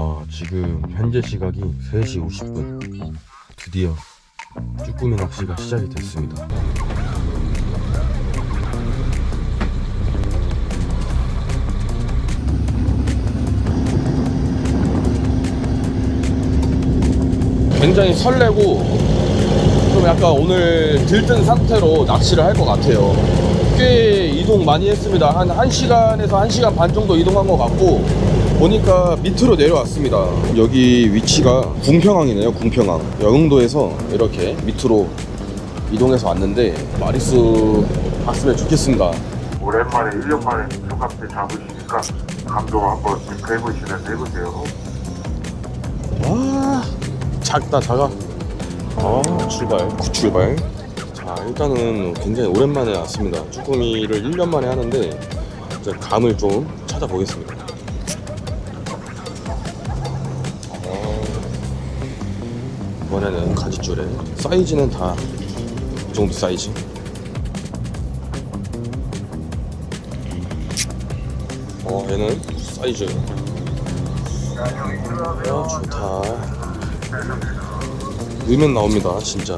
아, 지금 현재 시각이 3시 50분. 드디어 쭈꾸미 낚시가 시작이 됐습니다. 굉장히 설레고 좀 약간 오늘 들뜬 상태로 낚시를 할 것 같아요. 꽤 이동 많이 했습니다. 한 1시간에서 1시간 반 정도 이동한 것 같고 보니까 밑으로 내려왔습니다. 여기 위치가 궁평항이네요. 궁평항. 영흥도에서 이렇게 밑으로 이동해서 왔는데 마리수 봤으면 좋겠습니다. 오랜만에 1년 만에 총각대 잡으시니까 감독 한번 체크해보시면서 해보세요. 와 작다 작아 아 출발 구출발 자 일단은 굉장히 오랜만에 왔습니다 쭈꾸미를 1년 만에 하는데 감을 좀 찾아보겠습니다 이번에는 가지줄에 사이즈는 다 이 정도 사이즈. 어 얘는 사이즈. 어 좋다. 으면 나옵니다 진짜.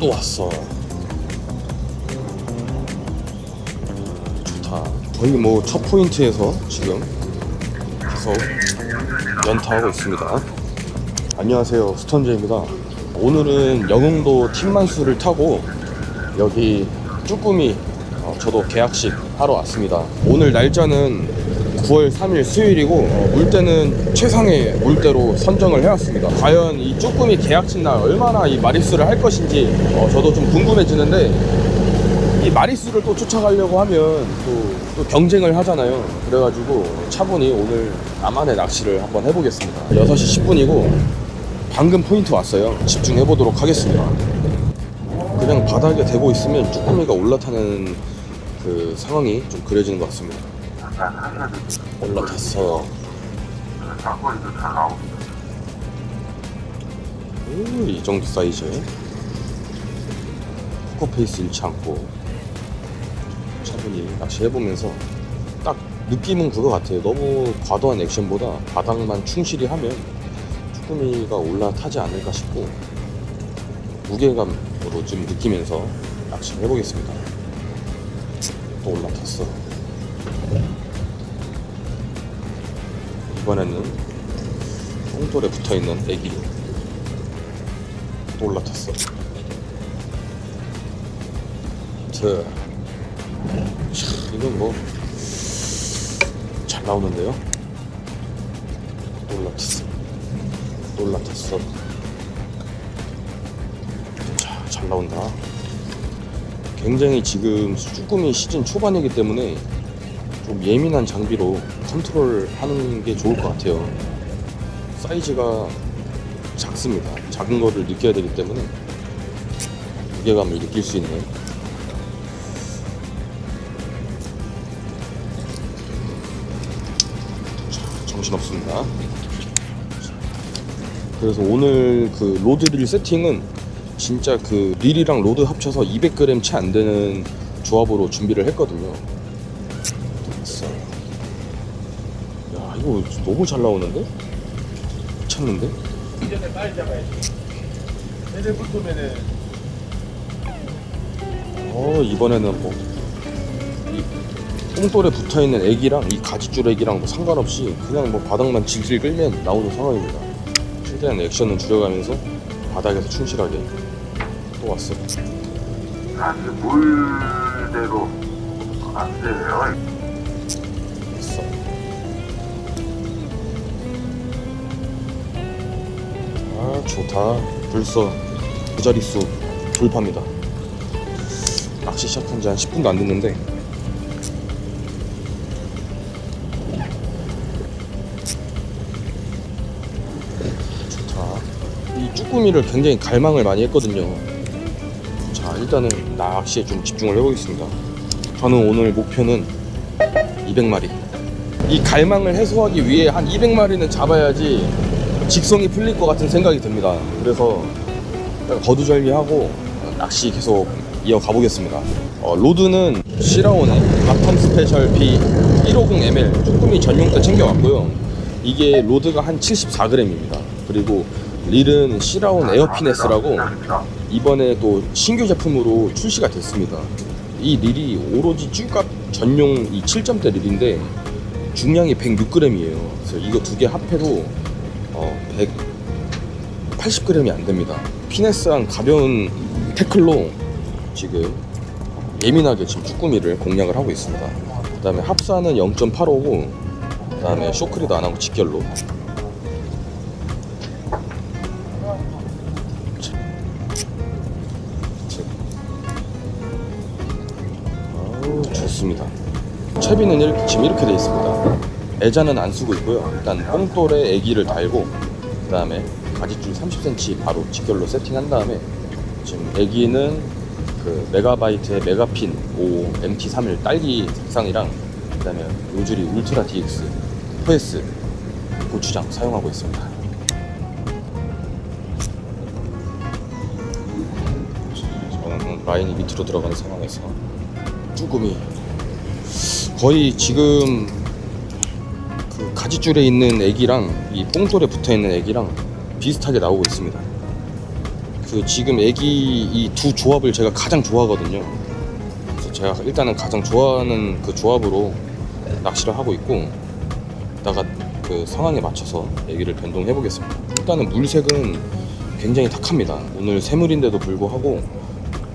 또 왔어. 좋다. 거의 뭐 첫 포인트에서 지금 계속 연타하고 있습니다 안녕하세요 스턴제입니다 오늘은 영흥도 팀만수를 타고 여기 쭈꾸미 어, 저도 계약식 하러 왔습니다 오늘 날짜는 9월 3일 수요일이고 어, 물때는 최상의 물때로 선정을 해왔습니다. 과연 이 쭈꾸미 계약식 날 얼마나 이 마리수를 할 것인지 어, 저도 좀 궁금해지는데 이 마리수를 또 쫓아가려고 하면 또, 또 경쟁을 하잖아요. 그래가지고 차분히 오늘 나만의 낚시를 한번 해보겠습니다. 6시 10분이고 방금 포인트 왔어요. 집중해 보도록 하겠습니다. 그냥 바닥에 대고 있으면 쭈꾸미가 올라타는 그 상황이 좀 그려지는 것 같습니다. 약간 하셔야 돼요. 올라탔어. 장거리도 잘 나옵니다. 오, 이 정도 사이즈. 포커페이스 잃지 않고 차분히 낚시해보면서 딱 느낌은 그거 같아요. 너무 과도한 액션보다 바닥만 충실히 하면 쭈꾸미가 올라타지 않을까 싶고 무게감으로 좀 느끼면서 낚시를 해보겠습니다. 또 올라탔어. 이번에는 똥돌에 붙어있는 애기 또 올라탔어. 트. 차, 이건 뭐 잘 나오는데요? 또 올라탔어. 또 올라탔어. 자, 잘 나온다. 굉장히 지금 쭈꾸미 시즌 초반이기 때문에 좀 예민한 장비로 컨트롤 하는 게 좋을 것 같아요. 사이즈가 작습니다. 작은 거를 느껴야 되기 때문에 무게감을 느낄 수 있는 자, 정신없습니다. 그래서 오늘 그 로드릴 세팅은 진짜 그 릴이랑 로드 합쳐서 200g 채 안 되는 조합으로 준비를 했거든요. 야, 이거 너무 잘 나오는데? 미쳤는데? 이전에 빨리 잡아야지. 애들 붙으면은 어 이번에는 뭐이 똥돌에 붙어있는 애기랑 이 가지줄 애기랑 뭐 상관없이 그냥 뭐 바닥만 질질 끌면 나오는 상황입니다 최대한 액션은 줄여가면서 바닥에서 충실하게 또 왔어 사실 물대로 안 돼요. 됐어. 아 좋다. 벌써 그 자릿수 돌파입니다. 낚시 시작한 지 한 10분도 안 됐는데 좋다 이 쭈꾸미를 굉장히 갈망을 많이 했거든요 자 일단은 낚시에 좀 집중을 해보겠습니다 저는 오늘 목표는 200마리 이 갈망을 해소하기 위해 한 200마리는 잡아야지 직성이 풀릴 것 같은 생각이 듭니다 그래서 거두절미하고 낚시 계속 이어가 보겠습니다. 어, 로드는 시라온의 바텀 스페셜 B 150ml 쭈꾸미 전용 때 챙겨왔고요. 이게 로드가 한 74g입니다. 그리고 릴은 시라온 에어피네스라고 이번에 또 신규 제품으로 출시가 됐습니다. 이 릴이 오로지 쭈값 전용 이 7점대 릴인데 중량이 106g이에요. 그래서 이거 두 개 합해도 어, 180g이 안 됩니다. 피네스한 가벼운 태클로 지금 예민하게 지금 쭈꾸미를 공략을 하고 있습니다. 그 다음에 합사는 0.85고 그 다음에 쇼크리도 안 하고 직결로 채비는 이렇게, 지금 이렇게 되어 있습니다. 애자는 안 쓰고 있고요. 일단 뽕돌에 애기를 달고 그 다음에 가지줄 30cm 바로 직결로 세팅한 다음에 지금 애기는 그 메가바이트의 메가핀 5 MT31 딸기 색상이랑 그 다음에 요줄이 울트라 DX 포에스 고추장 사용하고 있습니다. 저는 라인이 밑으로 들어가는 상황에서 쭈꾸미 거의 지금 그 가지줄에 있는 애기랑 이 뽕돌에 붙어 있는 애기랑 비슷하게 나오고 있습니다. 그 지금 애기 이 두 조합을 제가 가장 좋아하거든요. 그래서 제가 일단은 가장 좋아하는 그 조합으로 낚시를 하고 있고 이따가 그 상황에 맞춰서 애기를 변동해 보겠습니다. 일단은 물색은 굉장히 탁합니다. 오늘 새물인데도 불구하고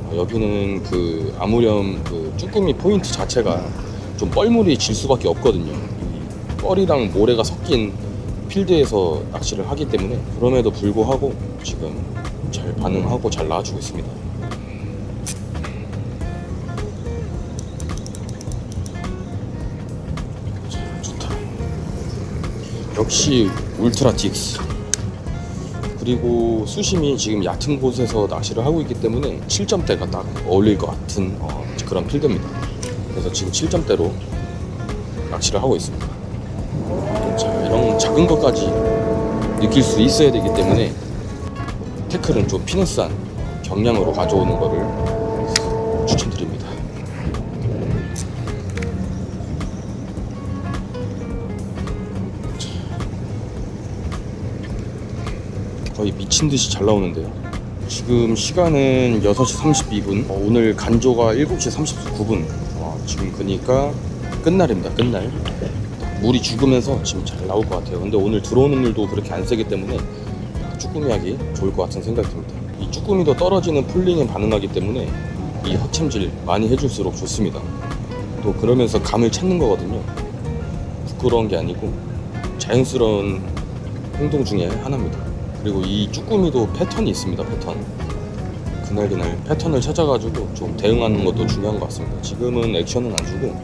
어, 여기는 그 아무렴 그 쭈꾸미 포인트 자체가 좀 뻘물이 질 수밖에 없거든요. 이 뻘이랑 모래가 섞인 필드에서 낚시를 하기 때문에 그럼에도 불구하고 지금 잘 반응하고 잘 나와주고 있습니다. 자, 좋다. 역시 울트라 DX. 그리고 수심이 지금 얕은 곳에서 낚시를 하고 있기 때문에 7점대가 딱 어울릴 것 같은 어, 그런 필드입니다. 그래서 지금 7점대로 낚시를 하고 있습니다. 자, 이런 작은 것까지 느낄 수 있어야 되기 때문에 태클은 좀 피너스한 경량으로 가져오는 거를 추천드립니다. 거의 미친 듯이 잘 나오는데요. 지금 시간은 6시 32분. 어, 오늘 간조가 7시 39분. 어, 지금 그니까 끝날입니다. 끝날. 물이 죽으면서 지금 잘 나올 것 같아요. 근데 오늘 들어오는 물도 그렇게 안 세기 때문에 쭈꾸미 하기 좋을 것 같은 생각이 듭니다. 이 쭈꾸미도 떨어지는 풀링에 반응하기 때문에 이 허챔질 많이 해줄수록 좋습니다. 또 그러면서 감을 찾는 거거든요. 부끄러운 게 아니고 자연스러운 행동 중에 하나입니다. 그리고 이 쭈꾸미도 패턴이 있습니다. 패턴. 그날 그날 패턴을 찾아가지고 좀 대응하는 것도 중요한 것 같습니다. 지금은 액션은 안 주고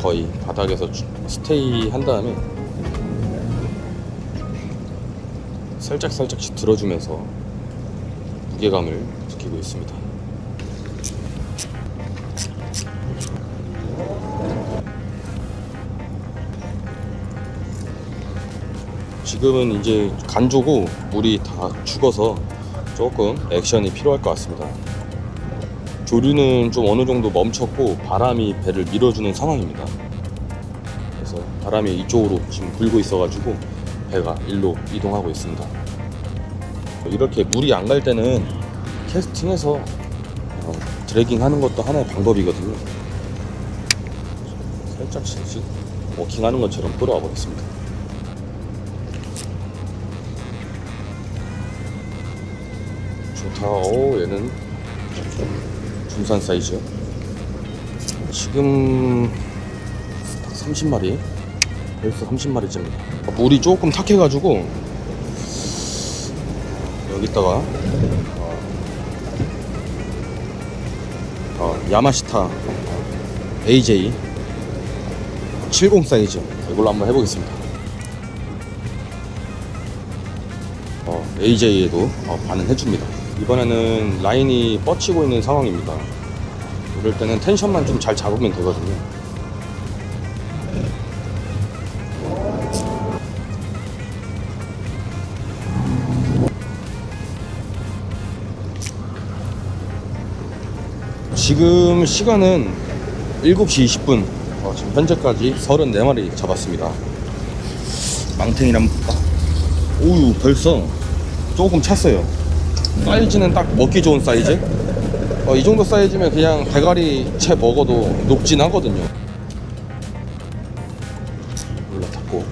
거의 바닥에서 주- 스테이 한 다음에 살짝 살짝씩 들어주면서 무게감을 느끼고 있습니다. 지금은 이제 간조고 물이 다 죽어서 조금 액션이 필요할 것 같습니다. 조류는 좀 어느 정도 멈췄고 바람이 배를 밀어주는 상황입니다. 그래서 바람이 이쪽으로 지금 불고 있어가지고 배가 일로 이동하고 있습니다. 이렇게 물이 안 갈 때는 캐스팅해서 어, 드래깅 하는 것도 하나의 방법이거든요. 살짝씩 워킹하는 것처럼 끌어와 보겠습니다. 좋다. 오, 얘는 중산 사이즈. 지금 딱 30마리. 벌써 30마리째입니다. 물이 조금 탁해가지고 여기다가 어, 어, 야마시타 AJ 70 사이즈 이걸로 한번 해보겠습니다. 어, AJ에도 어, 반응해줍니다. 이번에는 라인이 뻗치고 있는 상황입니다. 이럴 때는 텐션만 좀 잘 잡으면 되거든요. 지금 시간은 7시 20분. 어, 지금 현재까지 34마리 잡았습니다. 볼까? 오유, 벌써 조금 찼어요. 사이즈는 딱 먹기 좋은 사이즈? 어, 이 정도 사이즈면 그냥 대가리 채 먹어도 녹진 하거든요. 올라탔고.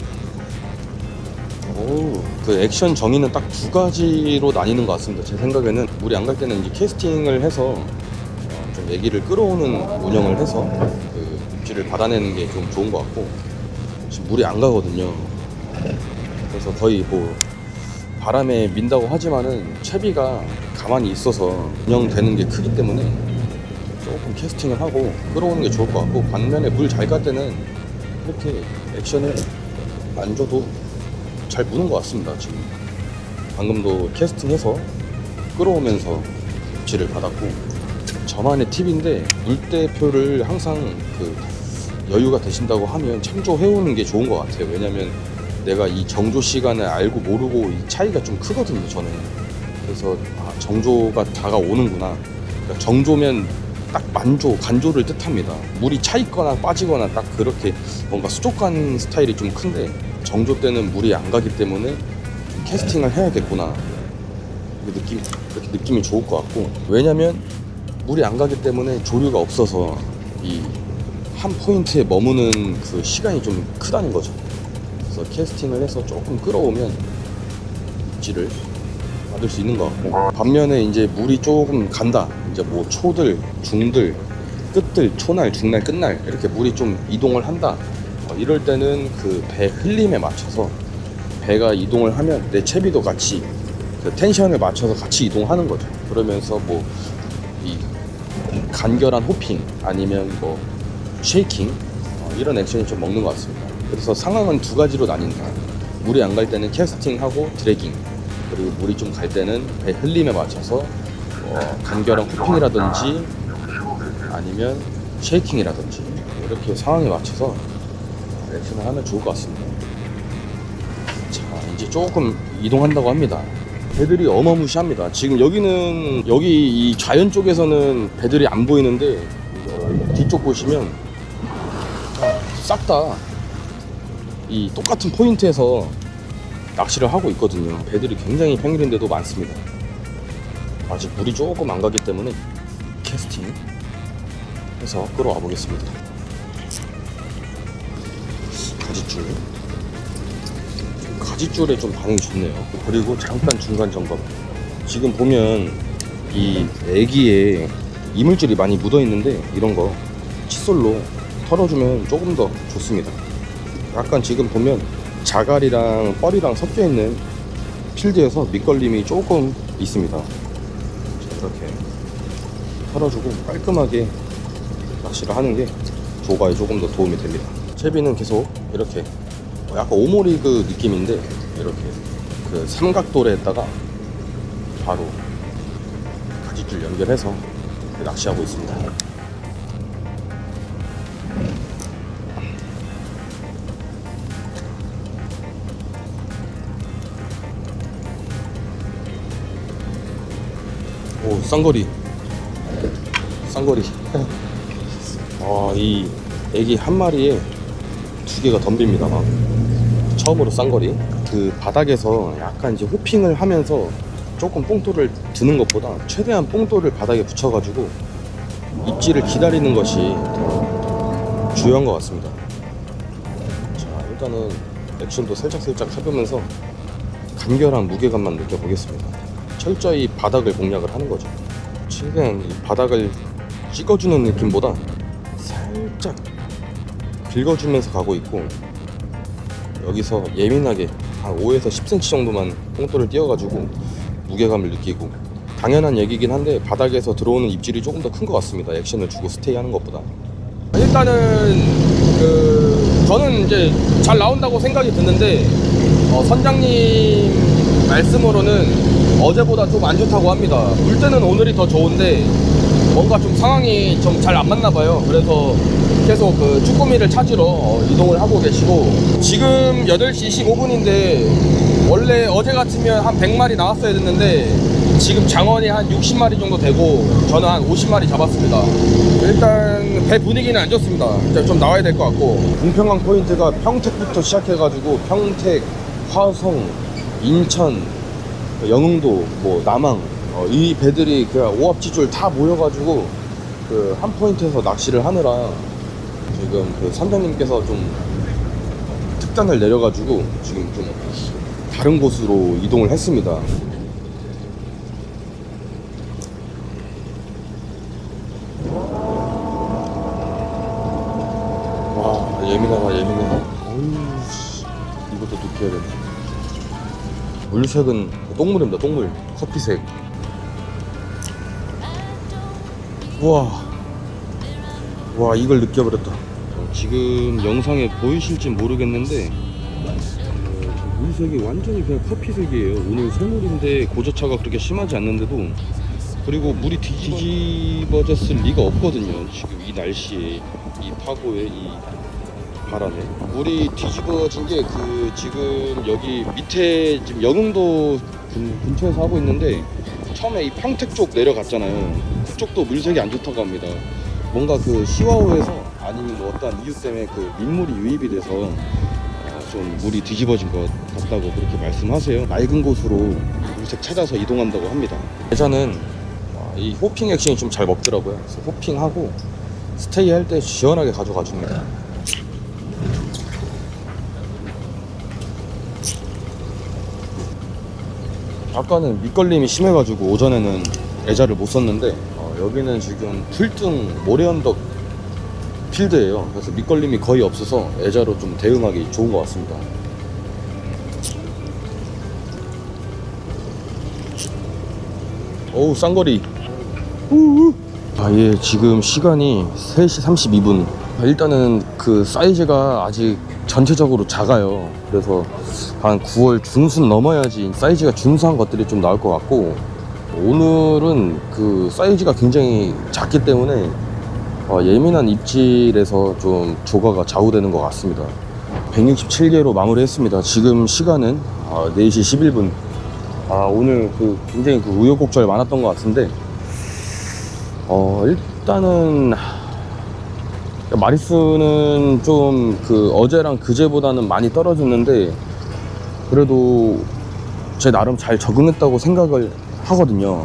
오, 그 액션 정의는 딱 두 가지로 나뉘는 것 같습니다. 제 생각에는 물이 안 갈 때는 이제 캐스팅을 해서 어, 좀 애기를 끌어오는 운영을 해서 그 입질을 받아내는 게 좀 좋은 것 같고 지금 물이 안 가거든요. 그래서 거의 뭐 바람에 민다고 하지만은 채비가 가만히 있어서 운영되는 게 크기 때문에 조금 캐스팅을 하고 끌어오는 게 좋을 것 같고 반면에 물 잘 갈 때는 이렇게 액션을 안 줘도 잘 무는 것 같습니다 지금. 방금도 캐스팅해서 끌어오면서 입질을 받았고 저만의 팁인데 물대표를 항상 그 여유가 되신다고 하면 참조해오는 게 좋은 것 같아요. 왜냐면 내가 이 정조 시간을 알고 모르고 이 차이가 좀 크거든요 저는 그래서 아, 정조가 다가오는구나 그러니까 정조면 딱 만조, 간조를 뜻합니다. 물이 차 있거나 빠지거나 딱 그렇게 뭔가 수족관 스타일이 좀 큰데 정조 때는 물이 안 가기 때문에 좀 캐스팅을 해야겠구나. 이렇게 느낌, 이렇게 느낌이 좋을 것 같고 왜냐면 물이 안 가기 때문에 조류가 없어서 이 한 포인트에 머무는 그 시간이 좀 크다는 거죠. 그래서 캐스팅을 해서 조금 끌어오면 입질을 받을 수 있는 것 같고. 반면에 이제 물이 조금 간다. 이제 뭐 초들 중들 끝들 초날 중날 끝날 이렇게 물이 좀 이동을 한다. 어, 이럴 때는 그 배 흘림에 맞춰서 배가 이동을 하면 내 채비도 같이 그 텐션을 맞춰서 같이 이동하는 거죠. 그러면서 뭐 이 간결한 호핑 아니면 뭐 쉐이킹 어, 이런 액션이 좀 먹는 것 같습니다. 그래서 상황은 두 가지로 나뉜다. 물이 안갈 때는 캐스팅하고 드래깅 그리고 물이 좀 갈 때는 배 흘림에 맞춰서 어, 간결한 호핑이라든지 아니면 쉐이킹이라든지 이렇게 상황에 맞춰서 액션을 하면 좋을 것 같습니다. 자 이제 조금 이동한다고 합니다. 배들이 어마무시합니다. 지금 여기는 여기 이 좌연 쪽에서는 배들이 안 보이는데 어, 뒤쪽 보시면 싹 다 이 똑같은 포인트에서 낚시를 하고 있거든요. 배들이 굉장히 평일인데도 많습니다. 아직 물이 조금 안 가기 때문에 캐스팅 해서 끌어와 보겠습니다. 가지줄. 가지줄에 좀 반응이 좋네요. 그리고 잠깐 중간 점검. 지금 보면 이 애기에 이물질이 많이 묻어 있는데 이런 거 칫솔로 털어주면 조금 더 좋습니다. 약간 지금 보면 자갈이랑 뻘이랑 섞여 있는 필드에서 밑걸림이 조금 있습니다. 자, 이렇게 털어주고 깔끔하게 낚시를 하는 게 조가에 조금 더 도움이 됩니다. 채비는 계속 이렇게 약간 오모리그 느낌인데 이렇게 그 삼각돌에다가 바로 가지줄 연결해서 낚시하고 있습니다. 오 쌍거리. 쌍거리. 아, 이 애기 한 마리에 두 개가 덤빕니다 막. 처음으로 쌍거리. 그 바닥에서 약간 이제 호핑을 하면서 조금 뽕돌을 드는 것보다 최대한 뽕돌을 바닥에 붙여가지고 입질을 기다리는 것이 더 중요한 것 같습니다. 자 일단은 액션도 살짝살짝 해보면서 간결한 무게감만 느껴보겠습니다 철저히 바닥을 공략을 하는 거죠. 최대한 이 바닥을 찍어주는 느낌보다 살짝 긁어주면서 가고 있고 여기서 예민하게 한 5에서 10cm 정도만 뽕돌을 띄워가지고 무게감을 느끼고 당연한 얘기긴 한데 바닥에서 들어오는 입질이 조금 더 큰 것 같습니다. 액션을 주고 스테이 하는 것보다. 일단은 그 저는 이제 잘 나온다고 생각이 드는데 어, 선장님 말씀으로는 어제보다 좀 안 좋다고 합니다. 물 때는 오늘이 더 좋은데 뭔가 좀 상황이 좀 잘 안 맞나 봐요. 그래서 계속 그 쭈꾸미를 찾으러 어, 이동을 하고 계시고 지금 8시 25분인데 원래 어제 같으면 한 100마리 나왔어야 됐는데 지금 장원이 한 60마리 정도 되고 저는 한 50마리 잡았습니다. 일단 배 분위기는 안 좋습니다. 이제 좀 나와야 될 것 같고 공평한 포인트가 평택부터 시작해가지고 평택, 화성, 인천, 영흥도, 뭐 남항 어, 이 배들이 그 오합지졸 다 모여가지고 그 한 포인트에서 낚시를 하느라 지금 그 선장님께서 좀 특단을 내려가지고 지금 좀 다른 곳으로 이동을 했습니다. 와 예민하다 예민해. 어우 씨 이것도 느껴야 되네. 물색은 똥물입니다 똥물 커피색. 우와 와 이걸 느껴버렸다. 어, 지금 영상에 보이실지 모르겠는데 어, 물색이 완전히 그냥 커피색이에요. 오늘 새물인데 고저차가 그렇게 심하지 않는데도 그리고 물이 뒤집어졌을 리가 없거든요. 지금 이 날씨에 이 파고에 이 바람에 물이 뒤집어진 게 그 지금 여기 밑에 지금 영흥도 근, 근처에서 하고 있는데 처음에 이 평택 쪽 내려갔잖아요. 그쪽도 물색이 안 좋다고 합니다. 뭔가 그 시와호에서 아니면 뭐 어떤 이유 때문에 그 민물이 유입이 돼서 어, 좀 물이 뒤집어진 것 같다고 그렇게 말씀하세요. 맑은 곳으로 물색 찾아서 이동한다고 합니다. 예전은 어, 이 호핑 액션이 좀 잘 먹더라고요. 그래서 호핑하고 스테이 할 때 시원하게 가져가 줍니다. 아까는 밑걸림이 심해가지고 오전에는 애자를 못 썼는데 어, 여기는 지금 풀등 모래언덕 필드예요. 그래서 밑걸림이 거의 없어서 애자로 좀 대응하기 좋은 것 같습니다. 어우 쌍거리. 우우. 아, 예, 지금 시간이 3시 32분. 일단은 그 사이즈가 아직 전체적으로 작아요. 그래서 한 9월 중순 넘어야지 사이즈가 준수한 것들이 좀 나올 것 같고 오늘은 그 사이즈가 굉장히 작기 때문에 어, 예민한 입질에서 좀 조과가 좌우되는 것 같습니다. 167개로 마무리했습니다. 지금 시간은 어, 4시 11분. 아 오늘 그 굉장히 그 우여곡절 많았던 것 같은데 어 일단은 마리수는 좀 그 어제랑 그제보다는 많이 떨어졌는데 그래도 제 나름 잘 적응했다고 생각을 하거든요.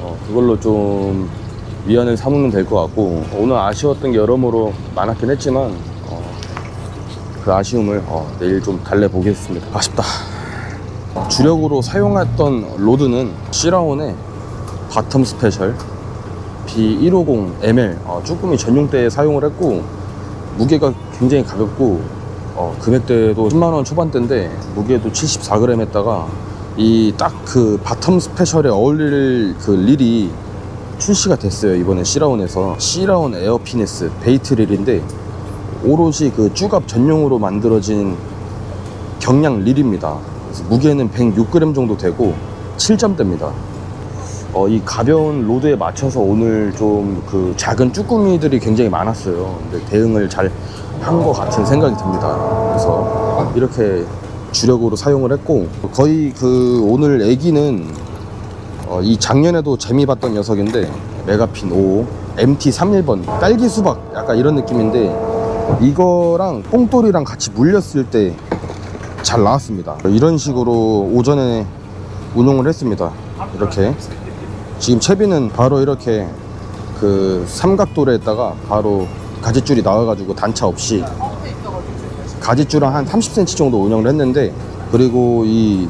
어, 그걸로 좀 위안을 삼으면 될 것 같고 오늘 아쉬웠던 게 여러모로 많았긴 했지만 어, 그 아쉬움을 어, 내일 좀 달래보겠습니다. 아쉽다. 주력으로 사용했던 로드는 시라온의 바텀 스페셜 B150ML 어, 쭈꾸미 전용대에 사용을 했고 무게가 굉장히 가볍고 어, 금액대도 10만원 초반대인데 무게도 74g 했다가 이 딱 그 바텀 스페셜에 어울릴 그 릴이 출시가 됐어요 이번에 C라운에서. C라운 에어피네스 베이트 릴인데 오롯이 그 쭈갑 전용으로 만들어진 경량 릴입니다. 무게는 106g 정도 되고 7점대입니다 어, 이 가벼운 로드에 맞춰서 오늘 좀 그 작은 쭈꾸미들이 굉장히 많았어요. 근데 대응을 잘 한 것 같은 생각이 듭니다. 그래서 이렇게 주력으로 사용을 했고 거의 그 오늘 애기는 어, 이 작년에도 재미 봤던 녀석인데 메가핀 5 MT31번 딸기 수박 약간 이런 느낌인데 이거랑 뽕돌이랑 같이 물렸을 때 잘 나왔습니다. 이런 식으로 오전에 운용을 했습니다. 이렇게 지금 채비는 바로 이렇게 그 삼각도레에다가 바로 가지줄이 나와가지고 단차 없이 가지줄은 한 30cm 정도 운영을 했는데 그리고 이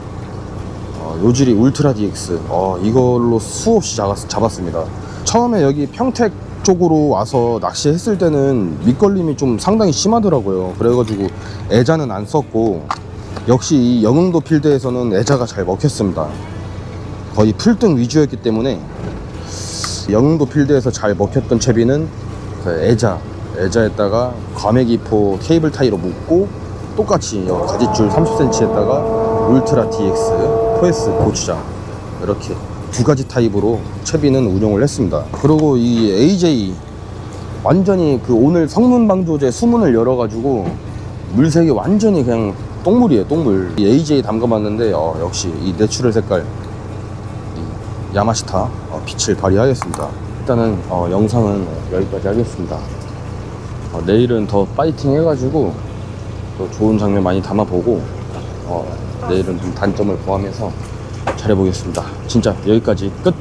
어, 요질이 울트라 DX 어, 이걸로 수없이 잡았, 잡았습니다. 처음에 여기 평택 쪽으로 와서 낚시했을 때는 밑걸림이 좀 상당히 심하더라고요. 그래가지고 애자는 안 썼고 역시 이 영흥도 필드에서는 애자가 잘 먹혔습니다 거의 풀등 위주였기 때문에 영흥도 필드에서 잘 먹혔던 채비는 그 애자 애자에다가 과메기포 케이블 타이로 묶고 똑같이 여 가지줄 30cm에다가 울트라 DX 포에스 고추장 이렇게 두 가지 타입으로 채비는 운용을 했습니다. 그리고 이 AJ 완전히 그 오늘 성문방조제 수문을 열어가지고 물색이 완전히 그냥 똥물이에요 똥물. 이 AJ 담가봤는데 어, 역시 이 내추럴 색깔 야마시타 어, 빛을 발휘하겠습니다. 일단은 어, 영상은 여기까지 하겠습니다. 어, 내일은 더 파이팅 해가지고 또 좋은 장면 많이 담아보고 어, 내일은 좀 단점을 포함해서 잘해보겠습니다. 진짜 여기까지 끝!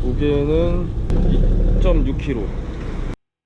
무게는 2.6kg